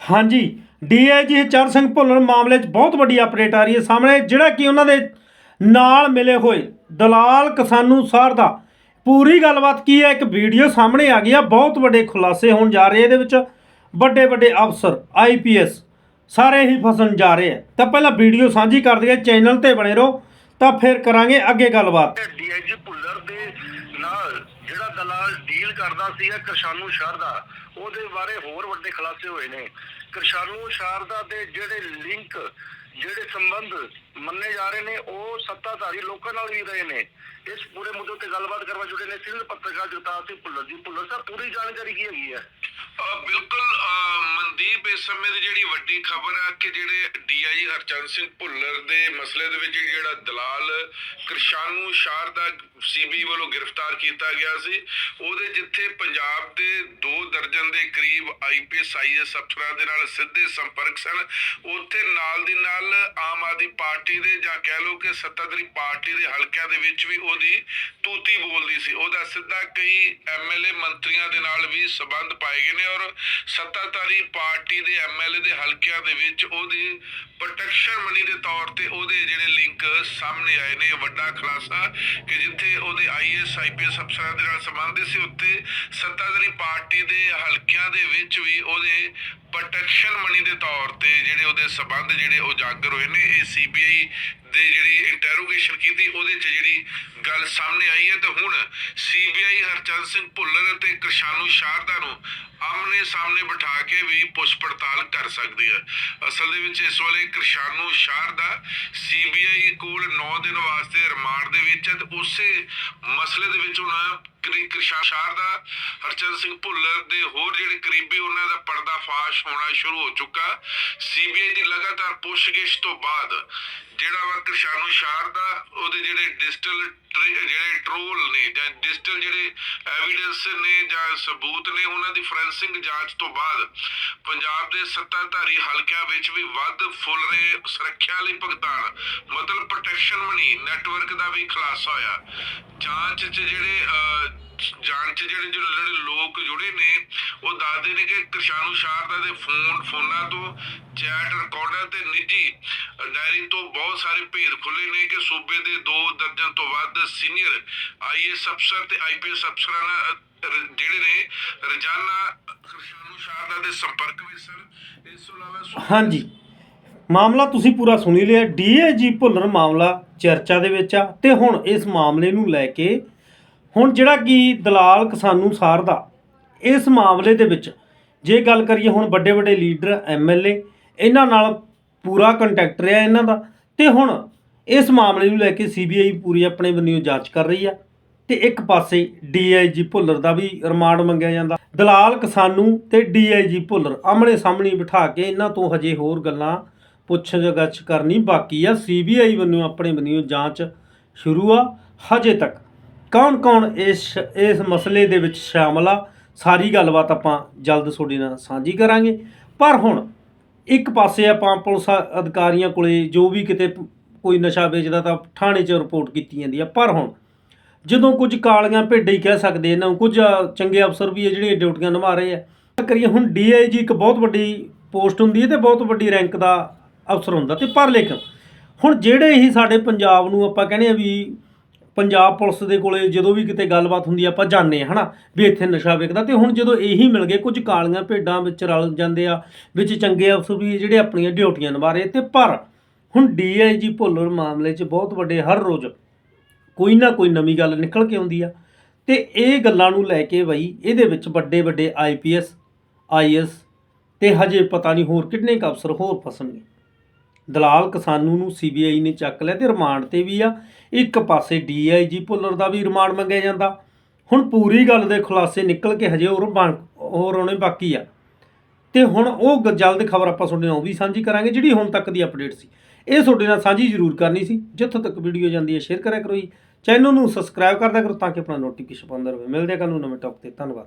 ਹਾਂਜੀ, ਡੀਆਈਜੀ ਚਰਨ ਸਿੰਘ ਭੁੱਲਰ ਮਾਮਲੇ 'ਚ ਬਹੁਤ ਵੱਡੀ ਅਪਡੇਟ ਆ ਰਹੀ ਹੈ ਸਾਹਮਣੇ, ਜਿਹੜਾ ਕਿ ਉਹਨਾਂ ਦੇ ਨਾਲ ਮਿਲੇ ਹੋਏ ਦਲਾਲ ਕਿਸਾਨੂ ਸਾਰ ਦਾ। ਪੂਰੀ ਗੱਲਬਾਤ ਕੀ ਹੈ? ਇੱਕ ਵੀਡੀਓ ਸਾਹਮਣੇ ਆ ਗਈ ਆ, ਬਹੁਤ ਵੱਡੇ ਖੁਲਾਸੇ ਹੋਣ ਜਾ ਰਹੇ ਇਹਦੇ ਵਿੱਚ। ਵੱਡੇ ਵੱਡੇ ਅਫਸਰ ਆਈਪੀਐਸ ਸਾਰੇ ਹੀ ਫਸਣ ਜਾ ਰਹੇ ਆ। ਤਾਂ ਪਹਿਲਾਂ ਵੀਡੀਓ ਸਾਂਝੀ ਕਰ ਦਈਏ, ਚੈਨਲ ਤੇ ਬਣੇ ਰਹੋ, ਤਾਂ ਫਿਰ ਕਰਾਂਗੇ ਅੱਗੇ ਗੱਲਬਾਤ। ਡੀਆਈਜੀ ਭੁੱਲਰ ਦੇ ਨਾਲ ਜਿਹੜਾ ਦਲਾਲ ਡੀਲ ਕਰਦਾ ਸੀਗਾ ਕਿਰਸ਼ਾਨੂ ਸ਼ਾਰਦਾ ਉਹਦੇ ਬਾਰੇ ਹੋਰ ਵੱਡੇ ਖੁਲਾਸੇ ਹੋਏ ਨੇ। ਕਿਰਸ਼ਾਨੂ ਸ਼ਾਰਦਾ ਦੇ ਜਿਹੜੇ ਲਿੰਕ ਜਿਹੜੇ ਸੰਬੰਧ ਮੰਨੇ ਜਾ ਰਹੇ ਨੇ, ਉਹ ਸੱਤਾਧਾਰੀ ਲੋਕਾਂ ਨਾਲ ਵੀ ਰਹੇ ਨੇ। ਇਸ ਪੂਰੇ ਮੁੱਦੇ ਤੇ ਗੱਲਬਾਤ ਕਰਵਾ ਜੁੜੇ ਨੇ। ਸਿਵਲ ਪੱਤਰਕਾਰ ਜਗਤਾਰ ਸਿੰਘ ਭੁੱਲਰ ਜੀ। ਭੁੱਲਰ ਸਾਹਿਬ, ਪੂਰੀ ਜਾਣਕਾਰੀ ਕੀ ਹੈਗੀ ਹੈ? ਬਿਲਕੁਲ ਇਸ ਸਮੇਂ ਦੀ ਜਿਹੜੀ ਵੱਡੀ ਖਬਰ ਆ ਕਿ ਜਿਹੜੇ ਡੀਆਈਜੀ ਹਰਚੰਦ ਸਿੰਘ ਭੁੱਲਰ ਦੇ ਮਸਲੇ ਦੇ ਵਿੱਚ ਜਿਹੜਾ ਦਲਾਲ ਕਿਰਸ਼ਾਨੂ ਸ਼ਾਰ ਦਾ ਸੀਬੀ ਵੱਲੋਂ ਗ੍ਰਿਫਤਾਰ ਕੀਤਾ ਗਿਆ ਸੀ, ਉਹਦੇ ਜਿੱਥੇ ਪੰਜਾਬ ਦੇ 2 ਦਰਜਨ ਦੇ ਕਰੀਬ ਆਈਪੀਐਸ ਆਈਐਸ ਅਫਸਰਾਂ ਦੇ ਨਾਲ ਸਿੱਧੇ ਸੰਪਰਕ ਸਨ, ਉੱਥੇ ਨਾਲ ਦੀ ਨਾਲ ਆਮ ਆਦਮੀ ਪਾਰਟੀ ਦੇ ਜਾਂ ਕਹਿ ਲਓ ਕਿ ਸੱਤਾਧਾਰੀ ਪਾਰਟੀ ਦੇ ਹਲਕਿਆਂ ਦੇ ਵਿੱਚ ਵੀ ਉਹਦੀ ਤੂਤੀ ਬੋਲਦੀ ਸੀ। ਉਹਦਾ ਸਿੱਧਾ ਕਈ ਐਮਐਲਏ ਮੰਤਰੀਆਂ ਦੇ ਨਾਲ ਵੀ ਸਬੰਧ ਪਾਏ ਗਏ ਨੇ ਔਰ ਸੱਤਾਧਾਰੀ ਪਾਰਟੀ ਦੇ ਐਮਐਲਏ ਦੇ ਹਲਕਿਆਂ ਦੇ ਵਿੱਚ ਉਹਦੀ ਪ੍ਰੋਟੈਕਸ਼ਨ ਮਨੀ ਦੇ ਤੌਰ ਤੇ ਉਹਦੇ ਜਿਹੜੇ ਲਿੰਕ ਸਾਹਮਣੇ ਆਏ ਨੇ ਵੱਡਾ ਖੁਲਾਸਾ ਕਿ ਜਿੱਥੇ ਉਹਦੇ ਆਈਐਸ ਆਈਪੀਐਸ ਅਫਸਰਾਂ ਦੇ ਨਾਲ ਸੰਬੰਧ ਸੀ, ਉੱਥੇ ਸੱਤਾਧਾਰੀ ਪਾਰਟੀ ਦੇ ਹਲਕਿਆਂ ਦੇ ਵਿੱਚ ਵੀ ਉਹਦੇ ਪ੍ਰੋਟੈਕਸ਼ਨ ਮਨੀ ਦੇ ਤੌਰ ਤੇ ਜਿਹੜੇ ਉਹਦੇ ਸਬੰਧ ਜਿਹੜੇ ਉਜਾਗਰ ਹੋਏ ਨੇ, ਇਹ ਸੀਬੀਆਈ ਦੇ ਜਿਹੜੀ ਇੰਟਰੋਗੇਸ਼ਨ ਕੀਤੀ, ਉਹਦੇ 'ਚ ਜਿਹੜੀ ਗੱਲ ਸਾਹਮਣੇ ਆਈ ਹੈ ਤੇ ਹੁਣ ਸੀਬੀਆਈ ਹਰਚੰਦ ਸਿੰਘ ਭੁੱਲਰ ਅਤੇ ਕਿਰਸ਼ਾਨੂ ਸ਼ਾਰਦਾ ਨੂੰ ਆਮਨੇ ਸਾਹਮਣੇ ਬਿਠਾ ਕੇ ਵੀ ਪੁੱਛ ਪੜਤਾਲ ਕਰ ਸਕਦੀ ਹੈ। ਅਸਲ ਦੇ ਵਿੱਚ ਇਸ ਵੇਲੇ ਕਿਰਸ਼ਾਨੂ ਸ਼ਾਰਦਾ ਸੀਬੀਆਈ ਕੋਲ 9 ਦਿਨ ਵਾਸਤੇ ਰਿਮਾਂਡ ਦੇ ਵਿੱਚ ਹੈ ਤੇ ਉਸੇ ਮਸਲੇ ਦੇ ਵਿੱਚ ਹੁਣ ਕਰੀ ਕਿਰਸ਼ਾ ਹਰਚੰਦ ਸਿੰਘ ਭੁੱਲਰ ਦੇ ਹੋਰ ਜਿਹੜੇ ਕਰੀਬੀ ਉਹਨਾਂ ਦਾ ਪਰਦਾਫਾਸ਼ ਹੋਣਾ ਸ਼ੁਰੂ ਹੋ ਚੁੱਕਾ। ਸੀਬੀਆਈ ਦੀ ਲਗਾਤਾਰ ਪੁੱਛਗਿੱਛ ਤੋਂ ਬਾਅਦ ਜਿਹੜਾ ਵਾ ਕਿਰਸ਼ਾਨੂ ਸ਼ਾਰਦਾ ਉਹਦੇ ਜਿਹੜੇ ਡਿਜੀਟਲ ਜਿਹੜੇ ਟਰੋਲ ਨੇ ਜਾਂ ਡਿਜੀਟਲ ਜਿਹੜੇ ਐਵੀਡੈਂਸ ਨੇ ਜਾਂ ਸਬੂਤ ਨੇ, ਉਹਨਾਂ ਦੀ ਫੋਰੈਂਸਿਕ ਜਾਂਚ ਤੋਂ ਬਾਅਦ ਪੰਜਾਬ ਦੇ ਸੱਤਾਧਾਰੀ ਹਲਕਿਆਂ ਵਿੱਚ ਵੀ ਵੱਧ ਫੁੱਲ ਰਹੇ ਸੁਰੱਖਿਆ ਲਈ ਭੁਗਤਾਨ, ਮਤਲਬ ਪ੍ਰੋਟੈਕਸ਼ਨ ਮਨੀ ਨੈਟਵਰਕ ਦਾ ਵੀ ਖੁਲਾਸਾ ਹੋਇਆ। ਜਾਂਚ 'ਚ ਜਿਹੜੇ ਜਾਂਚ ਜਿਹੜੇ ਜਿਹੜੇ ਲੋਕ ਜੁੜੇ ਨੇ, ਉਹ ਦੱਸਦੇ ਨੇ ਕਿ ਕਿਰਸ਼ਾਨੂ ਸ਼ਾਰਦਾ ਦੇ ਫੋਨ, ਫੋਨਾਂ ਤੋਂ ਚੈਟ ਰਿਕਾਰਡਰ ਤੇ ਨਿੱਜੀ ਡਾਇਰੀ ਤੋਂ ਬਹੁਤ ਸਾਰੇ ਭੇਦ ਖੁੱਲੇ ਨੇ ਕਿ ਸੂਬੇ ਦੇ ਦੋ ਦਰਜਨ ਤੋਂ ਵੱਧ ਸੀਨੀਅਰ ਆਈਐਸ ਅਫਸਰ ਤੇ ਆਈਪੀਐਸ ਅਫਸਰਾਂ ਨਾਲ ਜਿਹੜੇ ਨੇ ਰੋਜ਼ਾਨਾ ਕਿਰਸ਼ਾਨੂ ਸ਼ਾਰਦਾ ਦੇ ਸੰਪਰਕ ਵਿੱਚ ਸਨ। ਇਸ ਤੋਂ ਇਲਾਵਾ ਹਾਂਜੀ। ਮਾਮਲਾ ਤੁਸੀਂ ਪੂਰਾ ਸੁਣੀ ਲਿਆ। ਡੀਏਜੀ ਭੁੱਲਰ ਮਾਮਲਾ ਚਰਚਾ ਦੇ ਵਿੱਚ ਆ ਤੇ ਹੁਣ ਇਸ ਮਾਮਲੇ ਨੂੰ ਲੈ ਕੇ ਹੁਣ ਜਿਹੜਾ ਕਿ ਦਲਾਲ ਕਿਸਾਨੂ ਸਾਰ ਦਾ ਇਸ ਮਾਮਲੇ ਦੇ ਵਿੱਚ ਜੇ ਗੱਲ ਕਰੀਏ ਹੁਣ ਵੱਡੇ ਵੱਡੇ ਲੀਡਰ ਐਮਐਲਏ ਇਹਨਾਂ ਨਾਲ ਪੂਰਾ ਕੰਟੈਕਟ ਰਿਹਾ ਇਹਨਾਂ ਦਾ ਤੇ ਹੁਣ ਇਸ ਮਾਮਲੇ ਨੂੰ ਲੈ ਕੇ ਸੀਬੀਆਈ ਪੂਰੀ ਆਪਣੇ ਵੱਲੋਂ ਜਾਂਚ ਕਰ ਰਹੀ ਆ। ਤੇ ਇੱਕ ਪਾਸੇ ਡੀਆਈਜੀ ਭੁੱਲਰ ਦਾ ਵੀ ਰਿਮਾਂਡ ਮੰਗਿਆ ਜਾਂਦਾ। ਦਲਾਲ ਕਿਸਾਨੂ ਤੇ ਡੀਆਈਜੀ ਭੁੱਲਰ ਆਮਣੇ ਸਾਹਮਣੇ ਬਿਠਾ ਕੇ ਇਹਨਾਂ ਤੋਂ ਹਜੇ ਹੋਰ ਗੱਲਾਂ ਪੁੱਛ ਜਗਛ ਕਰਨੀ ਬਾਕੀ ਆ। ਸੀਬੀਆਈ ਵੱਲੋਂ ਆਪਣੇ ਵੱਲੋਂ ਜਾਂਚ ਸ਼ੁਰੂ ਆ। ਹਜੇ ਤੱਕ ਕੌਣ ਕੌਣ ਇਸ ਇਸ ਮਸਲੇ ਦੇ ਵਿੱਚ ਸ਼ਾਮਲ ਆ, ਸਾਰੀ ਗੱਲਬਾਤ ਆਪਾਂ ਜਲਦ ਤੁਹਾਡੇ ਨਾਲ ਸਾਂਝੀ ਕਰਾਂਗੇ। ਪਰ ਹੁਣ ਇੱਕ ਪਾਸੇ ਆਪਾਂ ਪੁਲਿਸ ਅਧਿਕਾਰੀਆਂ ਕੋਲੇ ਜੋ ਵੀ ਕਿਤੇ ਕੋਈ ਨਸ਼ਾ ਵੇਚਦਾ ਤਾਂ ਥਾਣੇ 'ਚ ਰਿਪੋਰਟ ਕੀਤੀ ਜਾਂਦੀ ਆ। ਪਰ ਹੁਣ ਜਦੋਂ ਕੁਝ ਕਾਲੀਆਂ ਭੇਡਾਂ ਹੀ ਕਹਿ ਸਕਦੇ ਇਹਨਾਂ ਨੂੰ, ਕੁਝ ਚੰਗੇ ਅਫਸਰ ਵੀ ਹੈ ਜਿਹੜੇ ਡਿਊਟੀਆਂ ਨਿਭਾ ਰਹੇ ਆ। ਗੱਲ ਕਰੀਏ ਹੁਣ ਡੀਆਈਜੀ ਇੱਕ ਬਹੁਤ ਵੱਡੀ ਪੋਸਟ ਹੁੰਦੀ ਹੈ ਤੇ ਬਹੁਤ ਵੱਡੀ ਰੈਂਕ ਦਾ ਅਫਸਰ ਹੁੰਦਾ ਤੇ ਪਰ ਲੇਕਿਨ ਹੁਣ ਜਿਹੜੇ ਹੀ ਸਾਡੇ ਪੰਜਾਬ ਨੂੰ ਆਪਾਂ ਕਹਿੰਦੇ ਆ ਵੀ ਪੰਜਾਬ ਪੁਲਿਸ ਦੇ ਕੋਲੇ ਜਦੋਂ ਵੀ ਕਿਤੇ ਗੱਲਬਾਤ ਹੁੰਦੀ ਆ, ਆਪਾਂ ਜਾਣਦੇ ਆ, ਹਨਾ? ਵੀ ਇੱਥੇ ਨਸ਼ਾ ਵਿਕਦਾ ਤੇ ਹੁਣ ਜਦੋਂ ਇਹੀ ਮਿਲ ਗਏ, ਕੁਝ ਕਾਲੀਆਂ ਭੇਡਾਂ ਵਿੱਚ ਰਲ ਜਾਂਦੇ ਆ, ਵਿੱਚ ਚੰਗੇ ਅਫਸਰ ਵੀ ਜਿਹੜੇ ਆਪਣੀਆਂ ਡਿਊਟੀਆਂ ਨਿਭਾ ਰਹੇ ਤੇ ਪਰ ਹੁਣ ਡੀਆਈਜੀ ਭੁੱਲਰ ਮਾਮਲੇ 'ਚ ਬਹੁਤ ਵੱਡੇ ਹਰ ਰੋਜ਼ ਕੋਈ ਨਾ ਕੋਈ ਨਵੀਂ ਗੱਲ ਨਿਕਲ ਕੇ ਆਉਂਦੀ ਆ। ਤੇ ਇਹ ਗੱਲਾਂ ਨੂੰ ਲੈ ਕੇ ਬਈ ਇਹਦੇ ਵਿੱਚ ਵੱਡੇ ਵੱਡੇ ਆਈਪੀਐਸ ਆਈਐਸ ਤੇ ਹਜੇ ਪਤਾ ਨਹੀਂ ਹੋਰ ਕਿੰਨੇ ਕੁ ਅਫਸਰ ਹੋਰ ਫਸਣਗੇ। ਦਲਾਲ ਕਿਸਾਨੂ ਨੂੰ ਸੀਬੀਆਈ ਨੇ ਚੱਕ ਲਿਆ ਤੇ ਰਿਮਾਂਡ ਤੇ ਵੀ ਆ। ਇੱਕ ਪਾਸੇ ਡੀਆਈਜੀ ਭੁੱਲਰ ਦਾ ਵੀ ਰਿਮਾਂਡ ਮੰਗਿਆ ਜਾਂਦਾ। ਹੁਣ ਪੂਰੀ ਗੱਲ ਦੇ ਖੁਲਾਸੇ ਨਿਕਲ ਕੇ ਹਜੇ ਹੋਰ ਬਣ ਹੋਰ ਆਉਣੇ ਬਾਕੀ ਆ। ਤੇ ਹੁਣ ਉਹ ਗ- ਜਲਦ ਖਬਰ ਆਪਾਂ ਤੁਹਾਡੇ ਨਾਲ ਉਹ ਵੀ ਸਾਂਝੀ ਕਰਾਂਗੇ ਜਿਹੜੀ ਹੁਣ ਤੱਕ ਦੀ ਅਪਡੇਟ ਸੀ। ਇਹ ਤੁਹਾਡੇ ਨਾਲ ਸਾਂਝੀ ਜ਼ਰੂਰ ਕਰਨੀ ਸੀ। ਜਿੱਥੋਂ ਤੱਕ ਵੀਡੀਓ ਜਾਂਦੀ ਹੈ ਸ਼ੇਅਰ ਕਰਿਆ ਕਰੋ ਜੀ। ਚੈਨਲ ਨੂੰ ਸਬਸਕ੍ਰਾਈਬ ਕਰਦਾ ਕਰੋ ਤਾਂ ਕਿ ਆਪਣਾ ਨੋਟੀਫਿਕੇਸ਼ਨ ਪਾਉਂਦਾ ਰਹੇ। ਮਿਲਦੇ ਹਾਂ ਕੱਲ੍ਹ ਨੂੰ ਨਵੇਂ ਟੌਪ ਤੇ। ਧੰਨਵਾਦ।